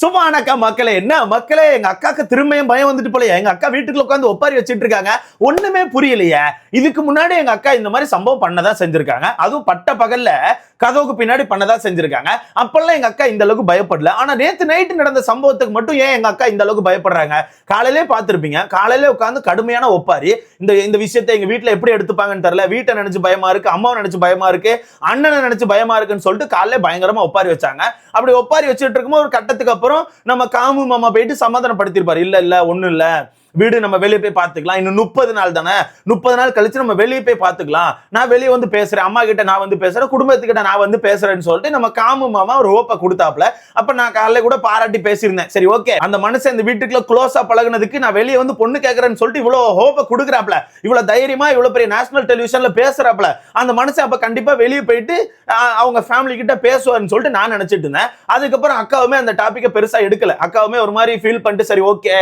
சும்மானக்கா மக்களே என்ன? மக்களே எங்க அக்காக்கு திரும்பியும் பயம் வந்துட்டு போலயே. எங்க அக்கா வீட்டுக்குள்ள உட்காந்து ஒப்பாரி வச்சுட்டு இருக்காங்க. ஒண்ணுமே புரியலையே. இதுக்கு முன்னாடி எங்க அக்கா இந்த மாதிரி சம்பவம் பண்ணதான் செஞ்சிருக்காங்க. அதுவும் பட்ட பகல்ல கதவுக்கு பின்னாடி பண்ணதான் செஞ்சிருக்காங்க. அப்பெல்லாம் எங்க அக்கா இந்த அளவுக்கு பயப்படல. ஆனா நேத்து நைட்டு நடந்த சம்பவத்துக்கு மட்டும் ஏன் எங்க அக்கா இந்த அளவுக்கு பயப்படுறாங்க? காலையிலே பார்த்திருப்பீங்க. காலையில உட்காந்து கடுமையான ஒப்பாரி. இந்த இந்த விஷயத்தை எங்க வீட்டுல எப்படி எடுத்துப்பாங்கன்னு தெரியல. வீட்டை நினைச்சு பயமா இருக்கு அம்மாவை நினைச்சு பயமா இருக்கு அண்ணனை நினைச்சு பயமா இருக்குன்னு சொல்லிட்டு காலையில பயங்கரமா ஒப்பாரி வச்சாங்க. அப்படி ஒப்பாரி வச்சுட்டு இருக்கும்போது ஒரு கட்டத்துக்கு அப்புறம் நம்ம காமு மாமா போயிட்டு சமாதானப்படுத்திருப்பார். இல்ல இல்ல ஒன்றும் இல்ல. வீடு நம்ம வெளியே போய் பார்த்துக்கலாம் இன்னும் முப்பது நாள் தானே? முப்பது நாள் கழிச்சு நம்ம வெளியே போய் பார்த்துக்கலாம் நான் வெளியே வந்து பேசுறேன். அம்மா கிட்ட நான் வந்து பேசுறேன். குடும்பத்துக்கிட்ட நான் வந்து பேசுறேன்னு சொல்லிட்டு நம்ம காமு மாமா ஒரு ஓப்பை கொடுத்தாப்ல அப்ப நான் காலையில கூட பாராட்டி பேசியிருந்தேன். சரி ஓகே. அந்த மனுஷன் இந்த வீட்டுக்குள்ள க்ளோஸா பழகுனதுக்கு நான் வெளியே வந்து பொண்ணு கேட்கறேன்னு சொல்லிட்டு இவ்வளவு ஹோப்பை கொடுக்குறாப்ல இவ்வளவு தைரியமா இவ்வளவு பெரிய நேஷனல் டெலிவிஷன்ல பேசுறாப்ல அந்த மனுஷன் அப்ப கண்டிப்பா வெளியே போயிட்டு அவங்க ஃபேமிலி கிட்ட பேசுவார்னு சொல்லிட்டு நான் நினைச்சிட்டு இருந்தேன். அதுக்கப்புறம் அக்காவுமே அந்த டாபிக்கை பெருசா எடுக்கல. அக்காவுமே ஒரு மாதிரி ஃபீல் பண்ணிட்டு சரி ஓகே.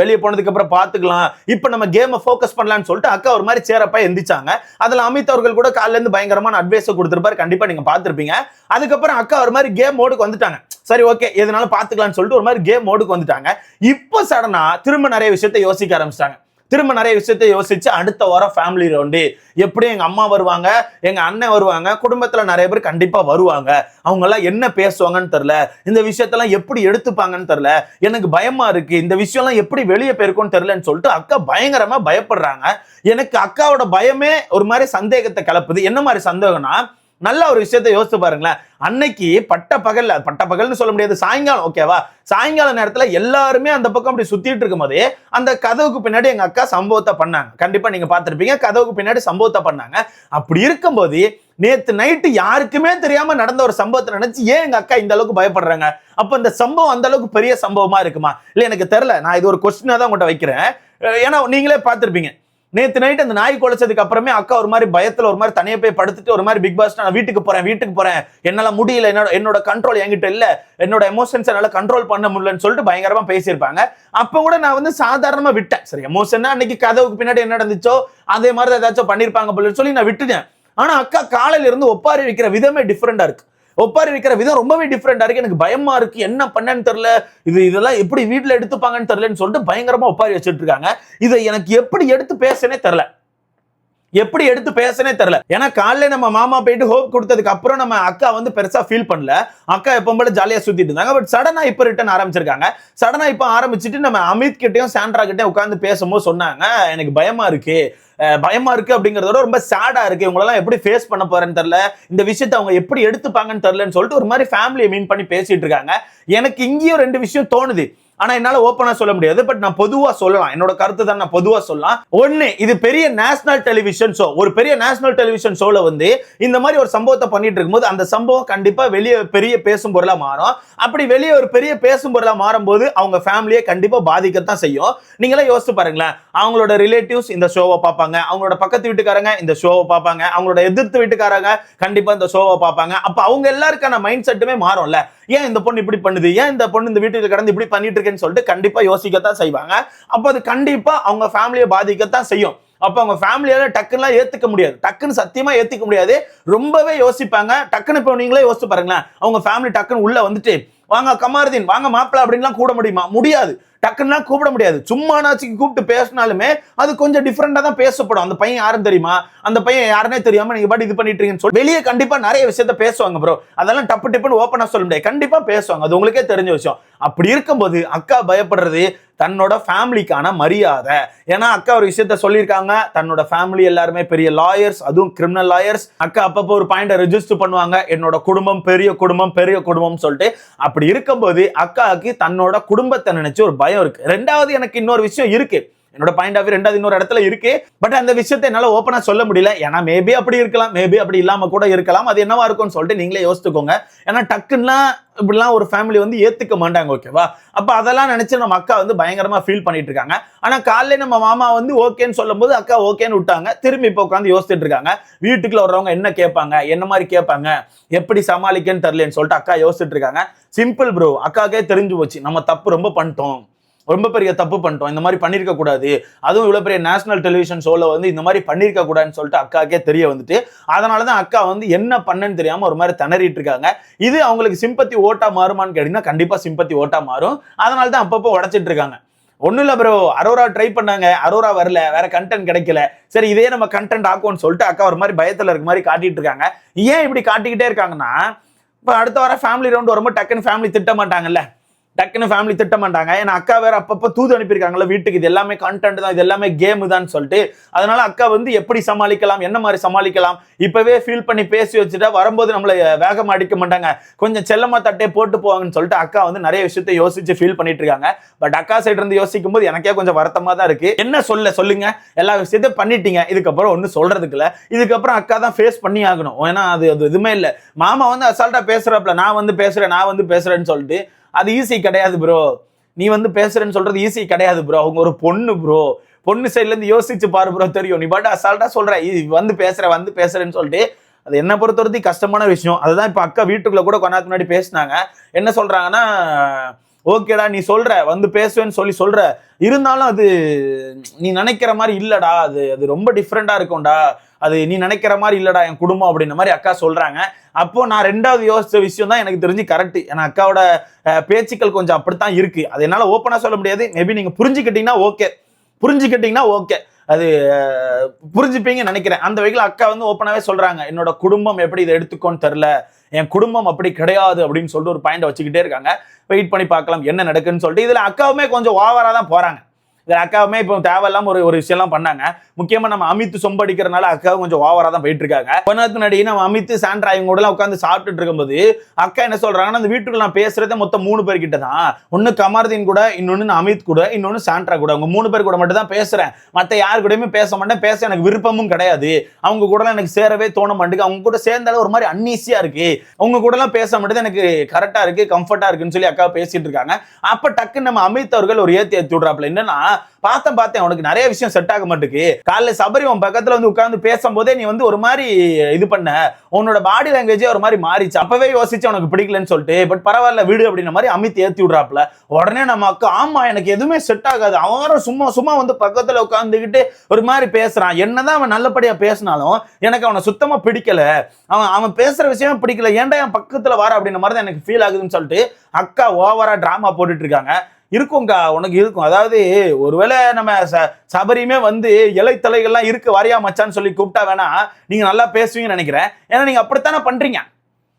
வெளியே போனதுக்கு அப்புறம் பார்த்துக்கலாம் இப்போ நம்ம கேமை ஃபோக்கஸ் பண்ணலாம்னு சொல்லிட்டு அக்கா ஒரு மாதிரி சேரப்பா எந்திரிச்சாங்க. அதில் அமித் அவர்கள் கூட காலிலேருந்து பயங்கரமான அட்வைஸை கொடுத்துருப்பாரு. கண்டிப்பாக நீங்கள் பார்த்துருப்பீங்க அதுக்கப்புறம் அக்கா ஒரு மாதிரி கேம் மோடுக்கு வந்துட்டாங்க. சரி ஓகே எதுனாலும் பார்த்துக்கலாம்னு சொல்லிட்டு ஒரு மாதிரி கேம் மோடுக்கு வந்துட்டாங்க. இப்போ சடனாக திரும்ப நிறைய விஷயத்தை யோசிக்க ஆரம்பிச்சிட்டாங்க. திரும்ப நிறைய விஷயத்த யோசிச்சு அடுத்த வாரம் ஃபேமிலி ரவுண்டு எப்படி எங்க அம்மா வருவாங்க எங்க அண்ணன் வருவாங்க குடும்பத்துல நிறைய பேர் கண்டிப்பா வருவாங்க. அவங்க எல்லாம் என்ன பேசுவாங்கன்னு தெரியல. இந்த விஷயத்தெல்லாம் எப்படி எடுத்துப்பாங்கன்னு தெரியல. எனக்கு பயமா இருக்கு. இந்த விஷயம்லாம் எப்படி வெளியே போயிருக்கும்னு தெரியலன்னு சொல்லிட்டு அக்கா பயங்கரமா பயப்படுறாங்க. எனக்கு அக்காவோட பயமே ஒரு மாதிரி சந்தேகத்தை கிளப்புது. என்ன மாதிரி சந்தேகம்னா நல்ல ஒரு விஷயத்தை யோசிச்சு பாருங்களேன். அன்னைக்கு பட்ட பகல்ல பட்ட பகல்னு சொல்ல முடியாது சாயங்காலம் ஓகேவா சாயங்கால நேரத்துல எல்லாருமே அந்த பக்கம் அப்படி சுத்திட்டு இருக்கும் போதே அந்த கதவுக்கு பின்னாடி எங்க அக்கா சம்பவத்தை பண்ணாங்க. கண்டிப்பா நீங்க பார்த்துருப்பீங்க கதவுக்கு பின்னாடி சம்பவத்தை பண்ணாங்க. அப்படி இருக்கும்போது நேத்து நைட்டு யாருக்குமே தெரியாம நடந்த ஒரு சம்பவத்தை நினைச்சு ஏன் எங்க அக்கா இந்த அளவுக்கு பயப்படுறாங்க? அப்ப இந்த சம்பவம் அந்த அளவுக்கு பெரிய சம்பவமா இருக்குமா? இல்ல எனக்கு தெரியல நான் இது ஒரு கொஸ்டினா தான் உங்கள்கிட்ட வைக்கிறேன். ஏன்னா நீங்களே பார்த்துருப்பீங்க. நேற்று நைட் அந்த நாய் குலைச்சதுக்கு அப்புறமே அக்கா ஒரு மாதிரி பயத்துல ஒரு மாதிரி தனியா போய் படுத்துட்டு ஒரு மாதிரி பிக் பாஸ் நான் வீட்டுக்கு போறேன் வீட்டுக்கு போறேன். என்னால முடியல. என்னோட என்னோட கண்ட்ரோல் என்கிட்ட இல்ல. என்னோட எமோஷன்ஸ் என்னால கண்ட்ரோல் பண்ண முடியலன்னு சொல்லிட்டு பயங்கரமா பேசியிருப்பாங்க. அப்ப கூட நான் வந்து சாதாரணமா விட்டேன். சரி எமோஷன்னா அன்னைக்கு கதவுக்கு பின்னாடி என்ன நடந்துச்சோ அதே மாதிரி தான் ஏதாச்சும் பண்ணிருப்பாங்க போலன்னு சொல்லி நான் விட்டுட்டேன். ஆனா அக்கா காலையில இருந்து ஒப்பாரி வைக்கிற விதமே டிஃப்ரெண்டா இருக்கு. ஒப்பாரி வைக்கிற விதம் ரொம்பவே டிஃப்ரெண்டா இருக்கு. எனக்கு பயமா இருக்கு. என்ன பண்ணேன்னு தெரியல. இது இதெல்லாம் எப்படி வீட்டில் எடுத்துப்பாங்கன்னு தெரியலன்னு சொல்லிட்டு பயங்கரமா ஒப்பாரி வச்சுட்டு இருக்காங்க. இதை எனக்கு எப்படி எடுத்து பேசுனே தெரியல. எப்படி எடுத்து பேசனே தெரியல. ஏன்னா காலையில நம்ம மாமா போயிட்டு ஹோப் கொடுத்ததுக்கு அப்புறம் நம்ம அக்கா வந்து பெருசா ஃபீல் பண்ணல. அக்கா எப்பவும் போல ஜாலியா சுத்திட்டு இருந்தாங்க. பட் சடனா இப்ப ரிட்டர்ன் ஆரம்பிச்சிருக்காங்க. சடனா இப்ப ஆரம்பிச்சுட்டு நம்ம அமித் கிட்டயும் சாண்ட்ரா கிட்டயும் உட்காந்து பேசும்போது சொன்னாங்க எனக்கு பயமா இருக்கு. பயமா இருக்கு அப்படிங்கறதோட ரொம்ப சேடா இருக்கு. இவங்களெல்லாம் எப்படி ஃபேஸ் பண்ண போறேன்னு தெரியல. இந்த விஷயத்தை அவங்க எப்படி எடுத்துப்பாங்கன்னு தெரியலன்னு சொல்லிட்டு ஒரு மாதிரி ஃபேமிலியை மீன் பண்ணி பேசிட்டு இருக்காங்க. எனக்கு இங்கேயும் ரெண்டு விஷயம் தோணுது. ஆனா என்னால ஓப்பனா சொல்ல முடியாது பட் நான் பொதுவா சொல்லலாம். என்னோட கருத்து தான் நான் பொதுவா சொல்லலாம். ஒண்ணு இது பெரிய நேஷனல் டெலிவிஷன் ஷோ ஒரு பெரிய நேஷனல் டெலிவிஷன் ஷோல வந்து இந்த மாதிரி ஒரு சம்பவத்தை பண்ணிட்டு இருக்கும்போது அந்த சம்பவம் கண்டிப்பா வெளியே பெரிய பேசும் பொருளா மாறும். அப்படி வெளியே ஒரு பெரிய பேசும் பொருளா மாறும்போது அவங்க ஃபேமிலியை கண்டிப்பா பாதிக்கத்தான் செய்யும். நீங்களாம் யோசிச்சு பாருங்களேன். அவங்களோட ரிலேட்டிவ்ஸ் இந்த ஷோவை பார்ப்பாங்க. அவங்களோட பக்கத்து வீட்டுக்காரங்க இந்த ஷோவை பார்ப்பாங்க. அவங்களோட எதிர்த்து வீட்டுக்காரங்க கண்டிப்பா இந்த ஷோவை பார்ப்பாங்க. அப்ப அவங்க எல்லாருக்கான மைண்ட் செட்டுமே மாறும்ல. ஏன் இந்த பொண்ணு இப்படி பண்ணுது? ஏன் இந்த பொண்ணு இந்த வீட்டுக்கு கடந்து இப்படி பண்ணிட்டு இருக்கேன்னு சொல்லிட்டு கண்டிப்பா யோசிக்கத்தான் செய்வாங்க. அப்போ அது கண்டிப்பா அவங்க ஃபேமிலியை பாதிக்கத்தான் செய்யும். அப்போ அவங்க ஃபேமிலியால டக்குன்னுலாம் ஏத்துக்க முடியாது. டக்குன்னு சத்தியமா ஏத்துக்க முடியாது. ரொம்பவே யோசிப்பாங்க. டக்குன்னு இப்போ நீங்களே யோசிச்சு பாருங்களேன். அவங்க ஃபேமிலி டக்குன்னு உள்ள வந்துட்டு வாங்க கமாருதீன் வாங்க மாப்பிள்ள அப்படின்லாம் கூட முடியுமா? முடியாது. டக்குன்னா கூப்பிட முடியாது. சும்மா நாச்சுக்கு கூப்பிட்டு பேசினாலுமே அது கொஞ்சம் டிஃப்ரெண்டாக தான் பேசப்படும். அந்த பையன் யாரும் தெரியுமா? அந்த பையன் யாருனே தெரியாம நீங்க பாட்டு இது பண்ணிட்டு இருக்கீங்கன்னு சொல்லி வெளியே கண்டிப்பா நிறைய விஷயத்த பேசுவாங்க ப்ரோ அதெல்லாம் டப்பு டிப்புன்னு ஓப்பனா சொல்ல முடியாது. கண்டிப்பா பேசுவாங்க. அது உங்களுக்கே தெரிஞ்ச விஷயம். அப்படி இருக்கும்போது அக்கா பயப்படுறது தன்னோட ஃபேமிலிக்கான மரியாதை. ஏன்னா அக்கா ஒரு விஷயத்த சொல்லியிருக்காங்க. தன்னோட ஃபேமிலி எல்லாருமே பெரிய லாயர்ஸ் அதுவும் கிரிமினல் லாயர்ஸ் அக்கா அப்பப்போ ஒரு பாயிண்டை ரெஜிஸ்டர் பண்ணுவாங்க. என்னோட குடும்பம் பெரிய குடும்பம் பெரிய குடும்பம் சொல்லிட்டு. அப்படி இருக்கும்போது அக்காவுக்கு தன்னோட குடும்பத்தை நினைச்சு ஒரு பயம் இருக்கு. ரெண்டாவது எனக்கு இன்னொரு விஷயம் இருக்கு. என்னோட பாயிண்ட் ஆஃப் ரெண்டாவது இன்னொரு இடத்துல இருக்கு. பட் அந்த விஷயத்தை என்னால் ஓப்பனாக சொல்ல முடியல. ஏன்னா மேபி அப்படி இருக்கலாம். மேபி அப்படி இல்லாமல் கூட இருக்கலாம். அது என்னவா இருக்கும்னு சொல்லிட்டு நீங்களே யோசிச்சுக்கோங்க. ஏன்னா டக்குன்னா இப்படிலாம் ஒரு ஃபேமிலி வந்து ஏற்றுக்க மாட்டாங்க ஓகேவா அப்போ அதெல்லாம் நினச்சி நம்ம அக்கா வந்து பயங்கரமாக ஃபீல் பண்ணிட்டு இருக்காங்க. ஆனால் காலையில் நம்ம மாமா வந்து ஓகேன்னு சொல்லும்போது அக்கா ஓகேன்னு விட்டாங்க. திரும்பி இப்போ உட்காந்து யோசிச்சுட்டு இருக்காங்க. வீட்டுக்குள்ள வர்றவங்க என்ன கேட்பாங்க? என்ன மாதிரி கேட்பாங்க? எப்படி சமாளிக்கன்னு தெரியலன்னு சொல்லிட்டு அக்கா யோசிச்சுட்டு இருக்காங்க. சிம்பிள் ப்ரோ அக்காக்கே தெரிஞ்சு போச்சு. நம்ம தப்பு ரொம்ப பண்ணிட்டோம். ரொம்ப பெரிய தப்பு பண்ணிட்டோம். இந்த மாதிரி பண்ணியிருக்க கூடாது. அதுவும் இவ்வளோ பெரிய நேஷனல் டெலிவிஷன் ஷோவில் வந்து இந்த மாதிரி பண்ணியிருக்க கூடாதுன்னு சொல்லிட்டு அக்காக்கே தெரிய வந்துட்டு அதனால தான் அக்கா வந்து என்ன பண்ணன்னு தெரியாமல் ஒரு மாதிரி திணறிட்டு இருக்காங்க. இது அவங்களுக்கு சிம்பத்தி ஓட்டா மாறுமான்னு கேட்டிங்கன்னா கண்டிப்பாக சிம்பத்தி ஓட்டா மாறும். அதனால தான் அப்பப்போ உடைச்சிட்டு இருக்காங்க. ஒன்றும் இல்லை ப்ரோ அரோரா ட்ரை பண்ணாங்க. அரோரா வரல. வேற கண்டென்ட் கிடைக்கல. சரி இதே நம்ம கண்டென்ட் ஆக்கும்னு சொல்லிட்டு அக்கா ஒரு மாதிரி பயத்தில் இருக்க மாதிரி காட்டிட்டு இருக்காங்க. ஏன் இப்படி காட்டிக்கிட்டே இருக்காங்கன்னா இப்போ அடுத்த வாரம் ஃபேமிலி ரவுண்ட் வரும்போது டக்குன்னு ஃபேமிலி திட்ட மாட்டாங்கல்ல. டக்குன்னு ஃபேமிலி திட்ட மாட்டாங்க ஏன்னா அக்கா வேற அப்பப்போ தூது அனுப்பியிருக்காங்கல்ல வீட்டுக்கு. இது எல்லாமே கண்டென்ட் தான் இது எல்லாமே கேமு தான் சொல்லிட்டு. அதனால அக்கா வந்து எப்படி சமாளிக்கலாம் என்ன மாதிரி சமாளிக்கலாம்? இப்பவே ஃபீல் பண்ணி பேசி வச்சுட்டா வரும்போது நம்மளை வேகமா அடிக்க மாட்டாங்க. கொஞ்சம் செல்லமா தட்டே போட்டு போவாங்கன்னு சொல்லிட்டு அக்கா வந்து நிறைய விஷயத்தை யோசிச்சு ஃபீல் பண்ணிட்டு இருக்காங்க. பட் அக்கா சைடு இருந்து யோசிக்கும் போது எனக்கே கொஞ்சம் வருத்தமா தான் இருக்கு. என்ன சொல்ல சொல்லுங்க. எல்லா விஷயத்தையும் பண்ணிட்டீங்க. இதுக்கப்புறம் ஒன்றும் சொல்றதுக்கு இல்லை. இதுக்கப்புறம் அக்கா தான் ஃபேஸ் பண்ணி ஆகணும். ஏன்னா அது அது எதுவுமே இல்லை. மாமா வந்து அசால்ட்டா பேசுறப்பல நான் வந்து பேசுறேன் நான் வந்து பேசுறேன்னு சொல்லிட்டு அது ஈஸி கிடையாது ப்ரோ நீ வந்து பேசுறேன்னு சொல்றது ஈஸி கிடையாது ப்ரோ அவங்க ஒரு பொண்ணு ப்ரோ பொண்ணு சைட்ல இருந்து யோசிச்சு பாரு ப்ரோ தெரியும். நீ பாட்டு அசால்ட்டா சொல்ற. வந்து பேசுற வந்து பேசுறேன்னு சொல்லிட்டு அது என்ன பொறுத்தவரைக்கும் கஷ்டமான விஷயம். அதுதான் இப்ப அக்கா வீட்டுக்குள்ள கூட கொண்டாக்கு முன்னாடி பேசினாங்க. என்ன சொல்றாங்கன்னா ஓகேடா நீ சொல்ற வந்து பேசுவேன்னு சொல்லி சொல்ற. இருந்தாலும் அது நீ நினைக்கிற மாதிரி இல்லடா அது அது ரொம்ப டிஃப்ரெண்டா இருக்கும்டா. அது நீ நினைக்கிற மாதிரி இல்லடா என் குடும்பம் அப்படின்ற மாதிரி அக்கா சொல்றாங்க. அப்போ நான் ரெண்டாவது யோசிச்ச விஷயம் தான் எனக்கு தெரிஞ்சு கரெக்ட் ஏன்னா அக்காவோட பேச்சுக்கள் கொஞ்சம் அப்படித்தான் இருக்கு. அது என்னால ஓப்பனா சொல்ல முடியாது. மேபி நீங்க புரிஞ்சுக்கிட்டீங்கன்னா ஓகே புரிஞ்சுக்கிட்டீங்கன்னா ஓகே அது புரிஞ்சுப்பீங்கன்னு நினைக்கிறேன். அந்த வகையில் அக்கா வந்து ஓப்பனாகவே சொல்கிறாங்க என்னோட குடும்பம் எப்படி இதை எடுத்துக்கோன்னு தெரில என் குடும்பம் அப்படி கிடையாது அப்படின்னு சொல்லிட்டு ஒரு பாயிண்ட் வச்சுக்கிட்டே இருக்காங்க. வெயிட் பண்ணி பார்க்கலாம் என்ன நடக்குன்னு சொல்லிட்டு. இதுல அக்காவுமே கொஞ்சம் ஓவரா தான் போறாங்க. இதில் அக்காவுமே இப்போ தேவையில்லாம ஒரு ஒரு விஷயம்லாம் பண்ணாங்க. முக்கியமாக நம்ம அமித் சொம்படிக்கிறனால அக்காவும் கொஞ்சம் ஓவராக தான் போயிட்டு இருக்காங்க கொஞ்ச நடி நம்ம அமித் சாண்ட்ரா இவங்க கூடலாம் உட்காந்து சாப்பிட்டுட்டு இருக்கும்போது அக்கா என்ன சொல்றாங்கன்னா அந்த வீட்டுக்குள்ள நான் பேசுறதே மொத்தம் மூணு பேர்கிட்ட தான். ஒன்று கமர்தீன் கூட இன்னொன்று நான் அமித் கூட இன்னொன்று சாண்ட்ரா கூட. அவங்க மூணு பேர் கூட மட்டும் தான் பேசுறேன். மற்ற யார் கூடயுமே பேச மாட்டேன். பேச எனக்கு விருப்பமும் கிடையாது. அவங்க கூடலாம் எனக்கு சேரவே தோண மாட்டேங்குது. அவங்க கூட சேர்ந்தாலும் ஒரு மாதிரி அன்னீசியா இருக்கு. அவங்க கூடலாம் பேச மாட்டேது எனக்கு கரெக்டா இருக்கு கம்ஃபர்ட்டா இருக்குன்னு சொல்லி அக்கா பேசிட்டு இருக்காங்க. அப்ப டக்குன்னு நம்ம அமித் அவர்கள் ஒரு ஏத்தி ஏத்தி விட்றாப்புல. என்னன்னா பார்த்தேன் பார்த்தேன். உனக்கு நிறைய விஷயம் செட் ஆக மாட்டுக்கு காலைல சபரி உன் பக்கத்துல வந்து உட்காந்து பேசும்போதே நீ வந்து ஒரு மாதிரி இது பண்ண. உன்னோட பாடி லாங்குவேஜே ஒரு மாதிரி மாறிச்சு. அப்பவே யோசிச்சு உனக்கு பிடிக்கலன்னு சொல்லிட்டு. பட் பரவாயில்ல வீடு அப்படின்ற மாதிரி அமித் ஏத்தி விடுறாப்ல உடனே நம்ம அக்கா ஆமா எனக்கு எதுவுமே செட் ஆகாது. அவரும் சும்மா சும்மா வந்து பக்கத்துல உட்காந்துக்கிட்டு ஒரு மாதிரி பேசுறான். என்னதான் அவன் நல்லபடியா பேசினாலும் எனக்கு அவனை சுத்தமா பிடிக்கல. அவன் அவன் பேசுற விஷயம் பிடிக்கல. ஏன்டா என் பக்கத்துல வர அப்படின்ற மாதிரி தான் எனக்கு ஃபீல் ஆகுதுன்னு சொல்லிட்டு அக்கா ஓவரா டிராமா போட்டுட்டு இருக்காங்க. இருக்கும்க்கா உனக்கு இருக்கும். அதாவது ஒருவேளை நம்ம ச- சபரியுமே வந்து இலைத்தலைகள்லாம் இருக்கு வாரியா மச்சான்னு சொல்லி கூப்பிட்டா வேணா நீங்க நல்லா பேசுவீங்கன்னு நினைக்கிறேன். ஏன்னா நீங்க அப்படித்தானே பண்றீங்க?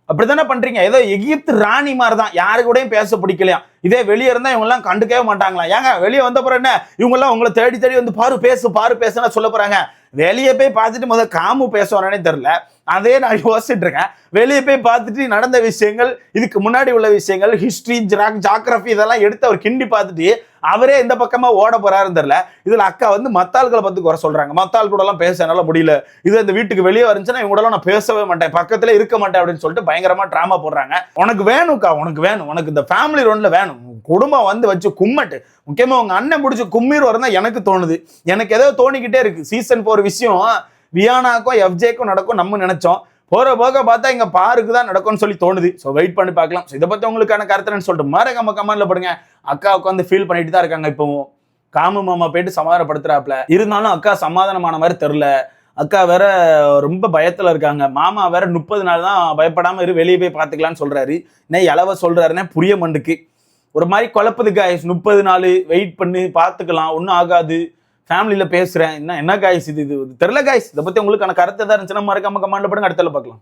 அப்படித்தானே பண்றீங்க? ஏதோ எகிப்து ராணி மாதிரி தான் யாரு கூடயும் பேச பிடிக்கலையா? இதே வெளியே இருந்தா இவங்கெல்லாம் கண்டுக்கவே மாட்டாங்களா? ஏங்க வெளியே வந்த பிறகு என்ன? இவங்கெல்லாம் உங்களை தேடி தேடி வந்து பாரு பேசு பாரு பேசுனா சொல்ல போறாங்க. வெளியே போய் பார்த்துட்டு முதல்ல காமு பேசுவானே தெரில அதே நான் யோசிச்சுட்டு இருக்கேன். வெளியே போய் பார்த்துட்டு நடந்த விஷயங்கள் இதுக்கு முன்னாடி உள்ள விஷயங்கள் ஹிஸ்ட்ரி ஜாக் ஜாகிரபி இதெல்லாம் எடுத்து அவர் கிண்டி பார்த்துட்டு அவரே எந்த பக்கமா ஓட போறாருன்னு தெரியல. இதுல அக்கா வந்து மத்தாள்களை பத்தி குறை சொல்றாங்க. மத்தாள் கூட எல்லாம் பேச என்னால முடியல. இது இந்த வீட்டுக்கு வெளியே வந்துச்சுன்னா இவங்க கூட நான் பேசவே மாட்டேன். பக்கத்துல இருக்க மாட்டேன் அப்படின்னு சொல்லிட்டு பயங்கரமா டிராமா போடுறாங்க. உனக்கு வேணும்க்கா உனக்கு வேணும். உனக்கு இந்த ஃபேமிலி ரோன்ல வேணும். குடும்பம் வந்து வச்சு கும்மட்டு. முக்கியமா உங்க அண்ணன் முடிச்சு கும்மீர் வரும் தான் எனக்கு தோணுது. எனக்கு ஏதோ தோணிக்கிட்டே இருக்கு. சீசன் போர் விஷயம் வியானாக்கும் எஃப்ஜேக்கும் நடக்கும் நம்ம நினைச்சோம். போற போக பார்த்தா இங்க பாருக்கு தான் நடக்கும்னு சொல்லி தோணுது. ஸோ வெயிட் பண்ணி பார்க்கலாம். ஸோ இதை பத்தி உங்களுக்கான கருத்துன்னு சொல்லிட்டு மறக்காம கமெண்ட்ல போடுங்க. அக்கா உட்காந்து ஃபீல் பண்ணிட்டு தான் இருக்காங்க இப்போவும். காமு மாமா போயிட்டு சமாதானப்படுத்துறாப்ல. இருந்தாலும் அக்கா சமாதானமான மாதிரி தெரில அக்கா வேற ரொம்ப பயத்துல இருக்காங்க. மாமா வேற முப்பது நாள் தான் பயப்படாம இரு வெளியே போய் பார்த்துக்கலாம்னு சொல்றாரு. என்ன இளவ சொல்றாருன்னே புரிய மண்டுக்கு. ஒரு மாதிரி குழப்பதுக்கு முப்பது நாள் வெயிட் பண்ணி பார்த்துக்கலாம். ஒன்றும் ஆகாது. ஃபேமிலியில் பேசுகிறேன் என்ன என்ன காய்ஸ் இது? இது தெரில காய்ஸ் இதை பற்றி உங்களுக்கான கருத்து எதாவது இருந்துச்சுன்னா மறக்காம கமெண்ட் பண்ணுங்க அடுத்தல பார்க்கலாம்.